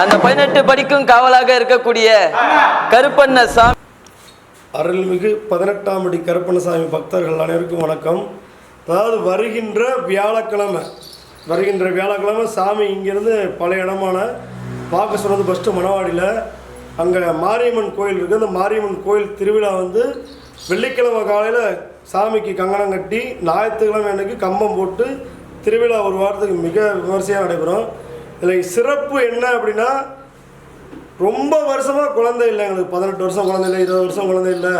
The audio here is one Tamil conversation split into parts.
அந்த பதினெட்டு படிக்கும் காவலாக இருக்கக்கூடிய கருப்பண்ணசாமி அருள்மிகு பதினெட்டாம் அடி கருப்பண்ணசாமி பக்தர்கள் அனைவருக்கும் வணக்கம். அதாவது வருகின்ற வியாழக்கிழமை வருகின்ற வியாழக்கிழமை சாமி இங்கேருந்து பழைய இடமான பார்க்க சொன்னது ஃபஸ்ட்டு மணவாடியில். அங்கே மாரியம்மன் கோயில் இருக்குது அந்த மாரியம்மன் கோயில் திருவிழா வந்து வெள்ளிக்கிழமை காலையில் சாமிக்கு கங்கணம் கட்டி ஞாயிற்றுக்கிழமை அன்னைக்கு கம்பம் போட்டு திருவிழா ஒரு வாரத்துக்கு மிக விமர்சையாக நடைபெறும். இதில் சிறப்பு என்ன அப்படின்னா ரொம்ப வருஷமாக குழந்தை இல்லை எங்களுக்கு. பதினெட்டு வருஷம் குழந்தை இல்லை இருபது வருஷம் குழந்தை இல்லை.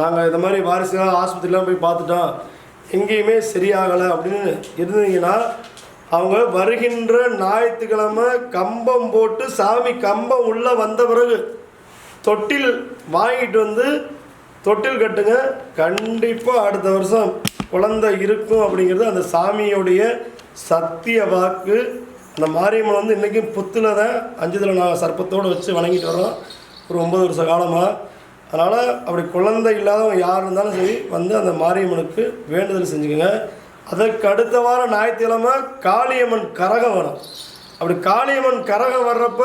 நாங்கள் இந்த மாதிரி வாரிசுலாம் ஆஸ்பத்திரிலாம் போய் பார்த்துட்டோம். எங்கேயுமே சரியாகலை அப்படின்னு இருந்தீங்கன்னா அவங்க வருகின்ற ஞாயிற்றுக்கிழமை கம்பம் போட்டு சாமி கம்பம் உள்ளே வந்த பிறகு தொட்டில் வாங்கிட்டு வந்து தொட்டில் கட்டுங்க. கண்டிப்பாக அடுத்த வருஷம் குழந்தை இருக்கும் அப்படிங்கிறது அந்த சாமியோடைய சத்திய வாக்கு. அந்த மாரியம்மன் வந்து இன்றைக்கும் புத்தில் தான் அஞ்சுதில் நான் சர்ப்பத்தோடு வச்சு வணங்கிட்டு வரோம் ஒரு ஒம்பது வருஷ காலமாக அதனால் அப்படி குழந்தை இல்லாதவங்க யார் இருந்தாலும் சரி வந்து அந்த மாரியம்மனுக்கு வேண்டுதல் செஞ்சுக்கோங்க. அதற்கு அடுத்த வாரம் ஞாயிற்றுக்கிழமை காளியம்மன் கரகம் வரும். அப்படி காளியம்மன் கரகம் வர்றப்ப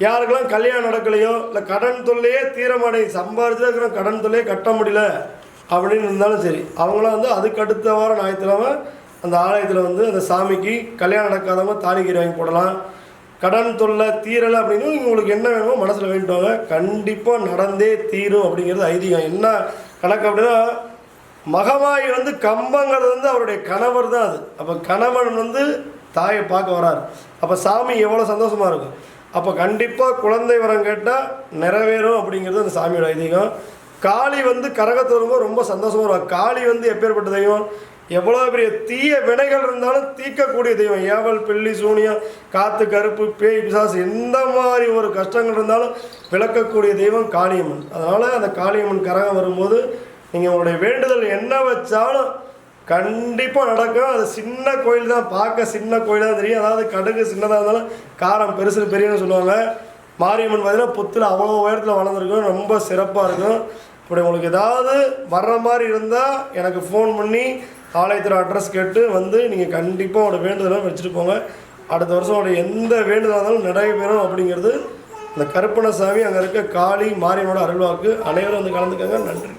யாருக்கெல்லாம் கல்யாணம் நடக்கலையோ இல்லை கடன் தொல்லையே தீரமாடை சம்பாரிச்சிருக்கிற கடன் தொல்லையே கட்ட முடியல அப்படின்னு இருந்தாலும் சரி அவங்களாம் வந்து அதுக்கு அடுத்த வாரம் ஞாயிற்றுக்கிழமை அந்த ஆலயத்தில் வந்து அந்த சாமிக்கு கல்யாணம் நடக்காதவங்க தாலிக்கீரை வாங்கி போடலாம். கடன் தொல்லை தீரலை அப்படின்னு உங்களுக்கு என்ன வேணுமோ மனசில் வேண்டுவாங்க கண்டிப்பாக நடந்தே தீரும் அப்படிங்கிறது ஐதீகம். என்ன கணக்கு அப்படின்னா மகமாயி வந்து கம்பங்கிறது வந்து அவருடைய கணவர் தான் அது. அப்போ கணவன் வந்து தாயை பார்க்க வராரு. அப்போ சாமி எவ்வளோ சந்தோஷமாக இருக்கும். அப்போ கண்டிப்பாக குழந்தை வரம் கேட்டால் நிறைவேறும் அப்படிங்கிறது அந்த சாமியோட ஐதீகம். காளி வந்து கரகத்தை வரும்போது ரொம்ப சந்தோஷமாக வருவாங்க காளி வந்து எப்பேற்பட்ட தெய்வம்? எவ்வளோ பெரிய தீய வினைகள் இருந்தாலும் தீர்க்கக்கூடிய தெய்வம். ஏவல் பில்லி சூனியம் காற்று கருப்பு பேய் பிசாசு எந்த மாதிரி ஒரு கஷ்டங்கள் இருந்தாலும் விளக்கக்கூடிய தெய்வம் காளியம்மன். அதனால் அந்த காளியம்மன் கரகம் வரும்போது நீங்கள் உங்களுடைய வேண்டுதல் என்ன வச்சாலும் கண்டிப்பாக நடக்கும். அது சின்ன கோயில் தான். பார்க்க சின்ன கோயில் தான் தெரியும். அதாவது கடுகு சின்னதாக இருந்தாலும் காரம் பெருசு பெரியன்னு சொல்லுவாங்க. மாரியம்மன் பார்த்தீங்கன்னா புத்தில் அவ்வளோ உயரத்தில் வளர்ந்துருக்கும். ரொம்ப சிறப்பாக இருக்கும். இப்படி உங்களுக்கு ஏதாவது வர்ற மாதிரி இருந்தால் எனக்கு ஃபோன் பண்ணி ஆலயத்தில் அட்ரஸ் கேட்டு வந்து நீங்கள் கண்டிப்பாக உங்களோட வேண்டுதலை வச்சுட்டு போங்க. அடுத்த வருஷம் உங்களோட எந்த வேண்டுதலாக இருந்தாலும் நடைபெறும் அப்படிங்கிறது இந்த கருப்பணசாமி அங்கே இருக்க காளி மாரியனோட அருள்வாக்கு. அனைவரும் வந்து கலந்துக்கங்க. நன்றி.